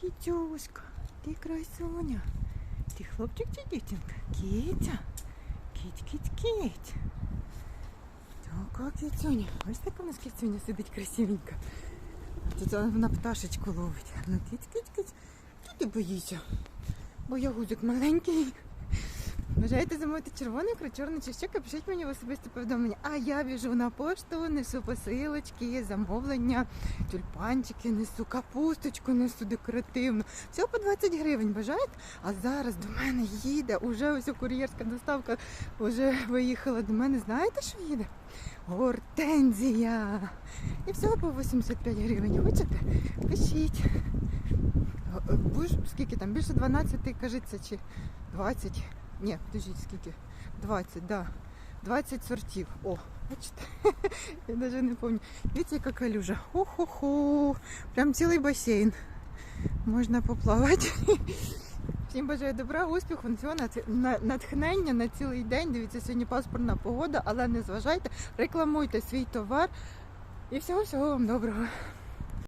Кітюшка, ти красуня. Ти хлопчик чи дівчинка? Кітя. Кіть, кіть, кіть. Така кітюня. Ось така у нас кітюня сидить красивенька. Тут вона пташечку ловить. Ну, кіть, кіть, кіть. Що ти боїшся? Бо я гузик маленький. Бажаєте замовити червоний чорний чи щека, пишіть мені в особисте повідомлення. А я біжу на пошту, несу посилочки, замовлення, тюльпанчики несу, капусточку несу декоративну. Всього по 20 гривень, бажаєте? А зараз до мене їде, уже ось кур'єрська доставка вже виїхала до мене. Знаєте, що їде? Гортензія. І всього по 85 гривень. Хочете? Пишіть. Е, скільки там? Більше 12, кажеться, чи 20. Ні, подождіть, скільки? 20, да. 20 сортів. О, бачите? Я навіть не пам'ятаю. Дивіться, яка калюжа. Хо-хо-хо. Прям цілий басейн. Можна поплавати. Всім бажаю добра, успіху, натхнення на цілий день. Дивіться, сьогодні паспортна погода, але не зважайте, рекламуйте свій товар. І всього всього вам доброго.